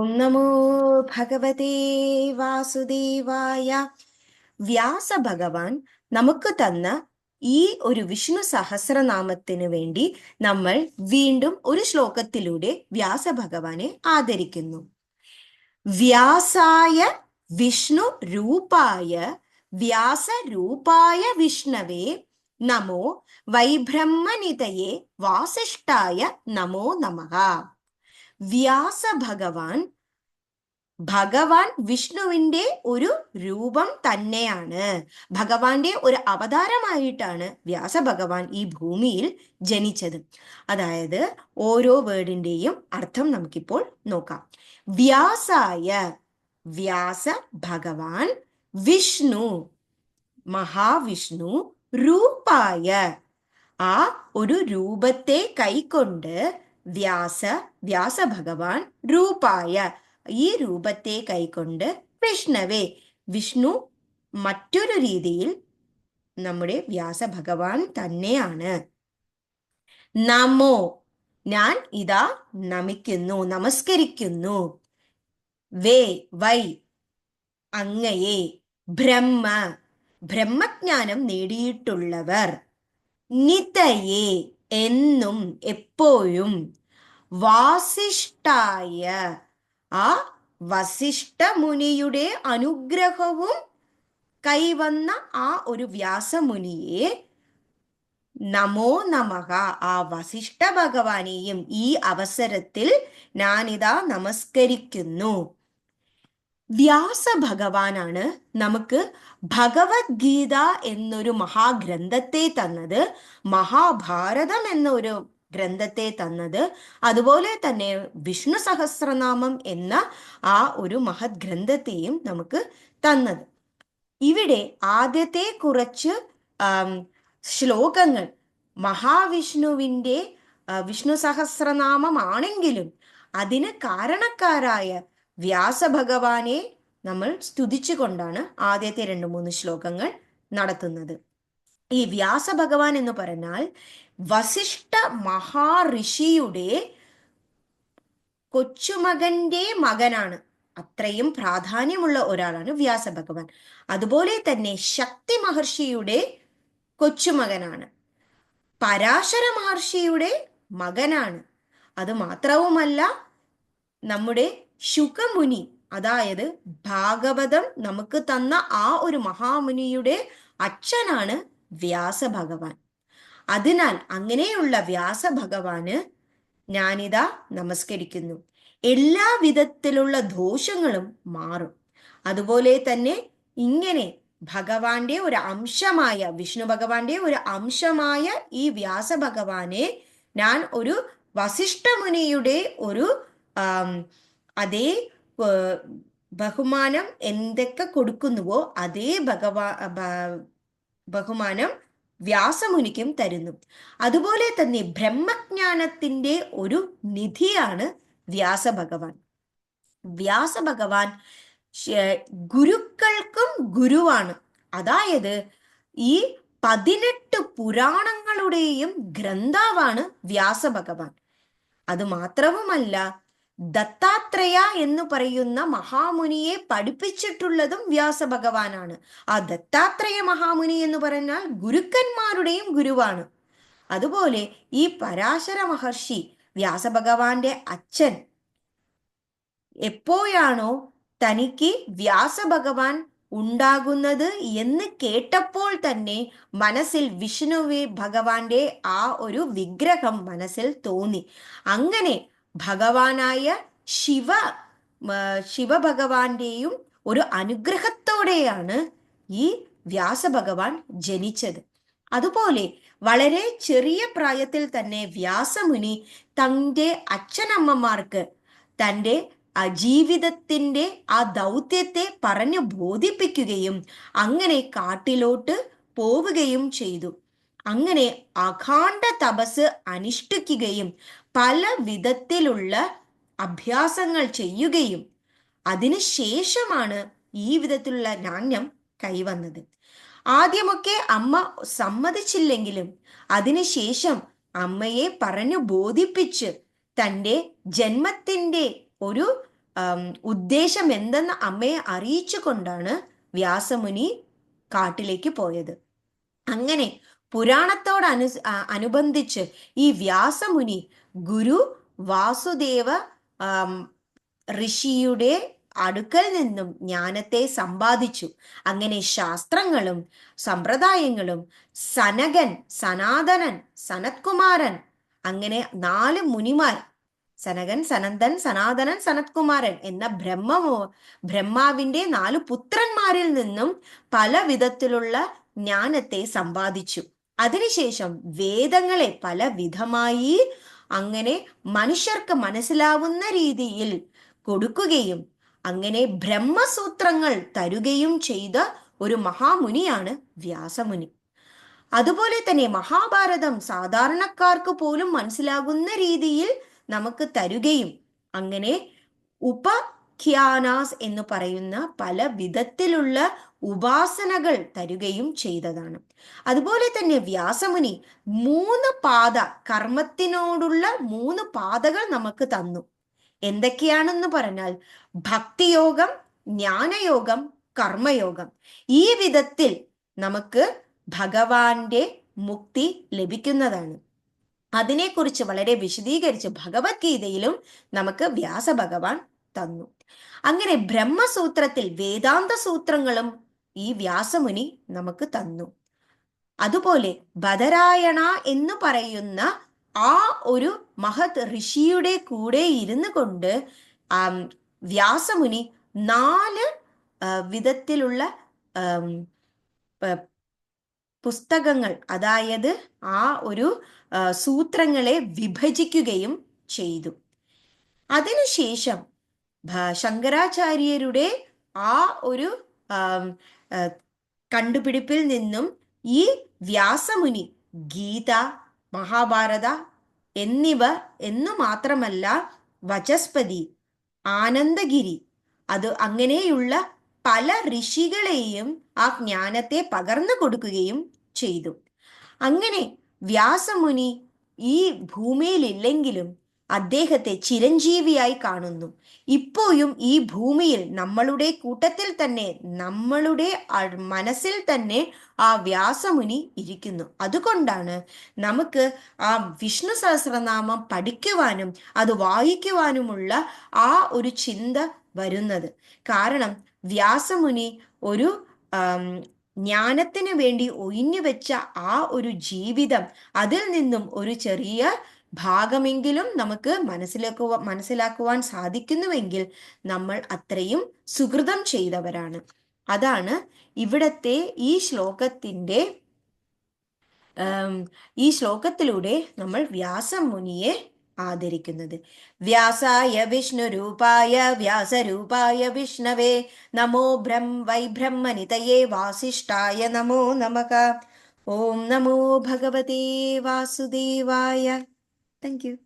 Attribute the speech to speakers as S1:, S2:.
S1: ഓം നമോ ഭഗവതേ വാസുദേവായ വ്യാസ ഭഗവാൻ നമുക്ക് തന്ന ഈ ഒരു വിഷ്ണു സഹസ്രനാമത്തിന് വേണ്ടി നമ്മൾ വീണ്ടും ഒരു ശ്ലോകത്തിലൂടെ വ്യാസ ഭഗവാനെ ആദരിക്കുന്നു. വ്യാസായ വിഷ്ണു രൂപായ വ്യാസ രൂപായ വിഷ്ണവേ നമോ വൈബ്രഹ്മനിതയെ വാസിഷ്ഠായ നമോ നമഃ. വ്യാസഭഗവാൻ ഭഗവാൻ ഭഗവാൻ വിഷ്ണുവിന്റെ ഒരു രൂപം തന്നെയാണ്. ഭഗവാന്റെ ഒരു അവതാരമായിട്ടാണ് വ്യാസ ഭഗവാൻ ഈ ഭൂമിയിൽ ജനിച്ചത്. അതായത് ഓരോ വേർഡിന്റെയും അർത്ഥം നമുക്കിപ്പോൾ നോക്കാം. വ്യാസായ വ്യാസ ഭഗവാൻ വിഷ്ണു മഹാവിഷ്ണു രൂപായ ആ ഒരു രൂപത്തെ കൈക്കൊണ്ട് വ്യാസ വ്യാസ ഭഗവാൻ രൂപായ. ഈ രൂപത്തെ കൈകൊണ്ട് വിഷ്ണവേ വിഷ്ണു മറ്റൊരു രീതിയിൽ നമ്മുടെ വ്യാസ ഭഗവാൻ തന്നെയാണ്. നമോ. ഞാൻ ഇതാ നമിക്കുന്നു നമസ്കരിക്കുന്നു. വേ വൈ അങ്ങയെ ബ്രഹ്മ. ബ്രഹ്മജ്ഞാനം നേടിയിട്ടുള്ളവർ. നിതയെ. എന്നും എപ്പോഴും വാസിഷ്ഠായ ആ വസിഷ്ഠ മുനിയുടെ അനുഗ്രഹവും കൈവന്ന ആ ഒരു വ്യാസമുനിയെ നമോ നമഹ ആ വസിഷ്ഠ ഭഗവാനെയും ഈ അവസരത്തിൽ ഞാനിതാ നമസ്കരിക്കുന്നു. വ്യാസ ഭഗവാനാണ് നമുക്ക് ഭഗവത്ഗീത എന്നൊരു മഹാഗ്രന്ഥത്തെ തന്നത് മഹാഭാരതം എന്നൊരു ഗ്രന്ഥത്തെ തന്നത് അതുപോലെ തന്നെ വിഷ്ണു സഹസ്രനാമം എന്ന ആ ഒരു മഹത് ഗ്രന്ഥത്തെയും നമുക്ക് തന്നത്. ഇവിടെ ആദ്യത്തെ കുറച്ച് ശ്ലോകങ്ങൾ മഹാവിഷ്ണുവിന്റെ വിഷ്ണു സഹസ്രനാമമാണെങ്കിലും അതിന് കാരണക്കാരായ വ്യാസഭഗവാനെ നമ്മൾ സ്തുതിച്ചുകൊണ്ടാണ് ആദ്യത്തെ രണ്ട് മൂന്ന് ശ്ലോകങ്ങൾ നടത്തുന്നത്. ഈ വ്യാസഭഗവാൻ എന്ന് പറഞ്ഞാൽ വസിഷ്ഠ മഹാഋഷിയുടെ കൊച്ചുമകന്റെ മകനാണ്. അത്രയും പ്രാധാന്യമുള്ള ഒരാളാണ് വ്യാസഭഗവാൻ. അതുപോലെ തന്നെ ശക്തി മഹർഷിയുടെ കൊച്ചുമകനാണ്. പരാശര മഹർഷിയുടെ മകനാണ്. അത് മാത്രവുമല്ല നമ്മുടെ ശുഖമുനി അതായത് ഭാഗവതം നമുക്ക് തന്ന ആ ഒരു മഹാമുനിയുടെ അച്ഛനാണ് വ്യാസഭഗവാൻ. അതിനാൽ അങ്ങനെയുള്ള വ്യാസഭഗവാന് ഞാനിതാ നമസ്കരിക്കുന്നു. എല്ലാ വിധത്തിലുള്ള ദോഷങ്ങളും മാറും. അതുപോലെ തന്നെ ഇങ്ങനെ ഭഗവാന്റെ ഒരു അംശമായ വിഷ്ണു ഭഗവാന്റെ ഒരു അംശമായ ഈ വ്യാസഭഗവാനെ ഞാൻ ഒരു വസിഷ്ഠമുനിയുടെ ഒരു അതേ ബഹുമാനം എന്തൊക്കെ കൊടുക്കുന്നുവോ അതേ ഭഗവാ ബഹുമാനം വ്യാസമുനിക്കും തരുന്നു. അതുപോലെ തന്നെ ബ്രഹ്മജ്ഞാനത്തിന്റെ ഒരു നിധിയാണ് വ്യാസഭഗവാൻ. വ്യാസഭഗവാൻ ഗുരുക്കൾക്കും ഗുരുവാണ്. അതായത് ഈ പതിനെട്ട് പുരാണങ്ങളുടെയും ഗ്രന്ഥാവാണ് വ്യാസഭഗവാൻ. അത് മാത്രവുമല്ല ദത്താത്രേയ എന്ന് പറയുന്ന മഹാമുനിയെ പഠിപ്പിച്ചിട്ടുള്ളതും വ്യാസഭഗവാനാണ്. ആ ദത്താത്രേയ മഹാമുനി എന്ന് പറഞ്ഞാൽ ഗുരുക്കന്മാരുടെയും ഗുരുവാണ്. അതുപോലെ ഈ പരാശര മഹർഷി വ്യാസഭഗവാന്റെ അച്ഛൻ എപ്പോഴാണോ തനിക്ക് വ്യാസഭഗവാൻ ഉണ്ടാകുന്നത് എന്ന് കേട്ടപ്പോൾ തന്നെ മനസ്സിൽ വിഷ്ണുവെ ഭഗവാന്റെ ആ ഒരു വിഗ്രഹം മനസ്സിൽ തോന്നി. അങ്ങനെ ഭഗവാനായ ശിവ ശിവഭഗവാന്റെയും ഒരു അനുഗ്രഹത്തോടെയാണ് ഈ വ്യാസഭഗവാൻ ജനിച്ചത്. അതുപോലെ വളരെ ചെറിയ പ്രായത്തിൽ തന്നെ വ്യാസമുനി തന്റെ അച്ഛനമ്മമാർക്ക് തന്റെ ജീവിതത്തിന്റെ ആ ദൗത്യത്തെ പറഞ്ഞു ബോധിപ്പിക്കുകയും അങ്ങനെ കാട്ടിലോട്ട് പോവുകയും ചെയ്തു. അങ്ങനെ അഖാണ്ഡ തപസ് അനുഷ്ഠിക്കുകയും പല വിധത്തിലുള്ള അഭ്യാസങ്ങൾ ചെയ്യുകയും അതിനുശേഷമാണ് ഈ വിധത്തിലുള്ള നാണ്യം കൈവന്നത്. ആദ്യമൊക്കെ അമ്മ സമ്മതിച്ചില്ലെങ്കിലും അതിനുശേഷം അമ്മയെ പറഞ്ഞു ബോധിപ്പിച്ച് തന്റെ ജന്മത്തിന്റെ ഒരു ഉദ്ദേശം എന്തെന്ന് അമ്മയെ അറിയിച്ചു കൊണ്ടാണ് വ്യാസമുനി കാട്ടിലേക്ക് പോയത്. അങ്ങനെ പുരാണത്തോട് അനു അനുബന്ധിച്ച് ഈ വ്യാസമുനി ഗുരു വാസുദേവ ഋഷിയുടെ അടുക്കൽ നിന്നും ജ്ഞാനത്തെ സമ്പാദിച്ചു. അങ്ങനെ ശാസ്ത്രങ്ങളും സമ്പ്രദായങ്ങളും സനകൻ സനാതനൻ സനത്കുമാരൻ അങ്ങനെ നാല് മുനിമാർ സനകൻ സനന്ദൻ സനാതനൻ സനത്കുമാരൻ എന്ന ബ്രഹ്മമോ ബ്രഹ്മാവിന്റെ നാല് പുത്രന്മാരിൽ നിന്നും പല വിധത്തിലുള്ള ജ്ഞാനത്തെ സമ്പാദിച്ചു. അതിനുശേഷം വേദങ്ങളെ പല വിധമായി അങ്ങനെ മനുഷ്യർക്ക് മനസ്സിലാവുന്ന രീതിയിൽ കൊടുക്കുകയും അങ്ങനെ ബ്രഹ്മസൂത്രങ്ങൾ തരുകയും ചെയ്ത ഒരു മഹാമുനിയാണ് വ്യാസമുനി. അതുപോലെ തന്നെ മഹാഭാരതം സാധാരണക്കാർക്ക് പോലും മനസ്സിലാകുന്ന രീതിയിൽ നമുക്ക് തരുകയും അങ്ങനെ ഉപഖ്യാനാസ് എന്ന് പറയുന്ന പല വിധത്തിലുള്ള ഉപാസനകൾ തരുകയും ചെയ്തതാണ്. അതുപോലെ തന്നെ വ്യാസമുനി മൂന്ന് പാത കർമ്മത്തിനോടുള്ള മൂന്ന് പാതകൾ നമുക്ക് തന്നു. എന്തൊക്കെയാണെന്ന് പറഞ്ഞാൽ ഭക്തിയോഗം ജ്ഞാനയോഗം കർമ്മയോഗം. ഈ വിധത്തിൽ നമുക്ക് ഭഗവാന്റെ മുക്തി ലഭിക്കുന്നതാണ്. അതിനെക്കുറിച്ച് വളരെ വിശദീകരിച്ച് ഭഗവത്ഗീതയിലും നമുക്ക് വ്യാസഭഗവാൻ തന്നു. അങ്ങനെ ബ്രഹ്മസൂത്രത്തിൽ വേദാന്ത സൂത്രങ്ങളും ഈ വ്യാസമുനി നമുക്ക് തന്നു. അതുപോലെ ബദരായണ എന്ന് പറയുന്ന ആ ഒരു മഹത് ഋഷിയുടെ കൂടെ ഇരുന്നു കൊണ്ട് വ്യാസമുനി നാല് വിധത്തിലുള്ള പുസ്തകങ്ങൾ അതായത് ആ ഒരു സൂത്രങ്ങളെ വിഭജിക്കുകയും ചെയ്തു. അതിനുശേഷം ശങ്കരാചാര്യരുടെ ആ ഒരു കണ്ടുപിടിപ്പിൽ നിന്നും ഈ വ്യാസമുനി ഗീത മഹാഭാരത എന്നിവ എന്നു മാത്രമല്ല വചസ്പതി ആനന്ദഗിരി അത് അങ്ങനെയുള്ള പല ഋഷികളെയും ആ ജ്ഞാനത്തെ പകർന്നു കൊടുക്കുകയും ചെയ്തു. അങ്ങനെ വ്യാസമുനി ഈ ഭൂമിയിലില്ലെങ്കിലും അദ്ദേഹത്തെ ചിരഞ്ജീവിയായി കാണുന്നു. ഇപ്പോഴും ഈ ഭൂമിയിൽ നമ്മളുടെ കൂട്ടത്തിൽ തന്നെ നമ്മളുടെ മനസ്സിൽ തന്നെ ആ വ്യാസമുനി ഇരിക്കുന്നു. അതുകൊണ്ടാണ് നമുക്ക് ആ വിഷ്ണു സഹസ്രനാമം പഠിക്കുവാനും അത് വായിക്കുവാനുമുള്ള ആ ഒരു ചിന്ത വരുന്നത്. കാരണം വ്യാസമുനി ഒരു ജ്ഞാനത്തിന് വേണ്ടി ഒഴിഞ്ഞു വെച്ച ആ ഒരു ജീവിതം അതിൽ നിന്നും ഒരു ചെറിയ ഭാഗമെങ്കിലും നമുക്ക് മനസ്സിലാക്കു മനസ്സിലാക്കുവാൻ സാധിക്കുന്നുവെങ്കിൽ നമ്മൾ അത്രയും സുഹൃതം ചെയ്തവരാണ്. അതാണ് ഇവിടത്തെ ഈ ശ്ലോകത്തിന്റെ ഈ ശ്ലോകത്തിലൂടെ നമ്മൾ വ്യാസമുനിയെ ആദരിക്കുന്നത്. വ്യാസായ വിഷ്ണുരൂപായ വ്യാസരൂപായ വിഷ്ണവേ നമോ ബ്രം വൈ ബ്രഹ്മനിതയേ വാസിഷ്ഠായ നമോ നമക ഓം നമോ ഭഗവതേ വാസുദേവായ. Thank you.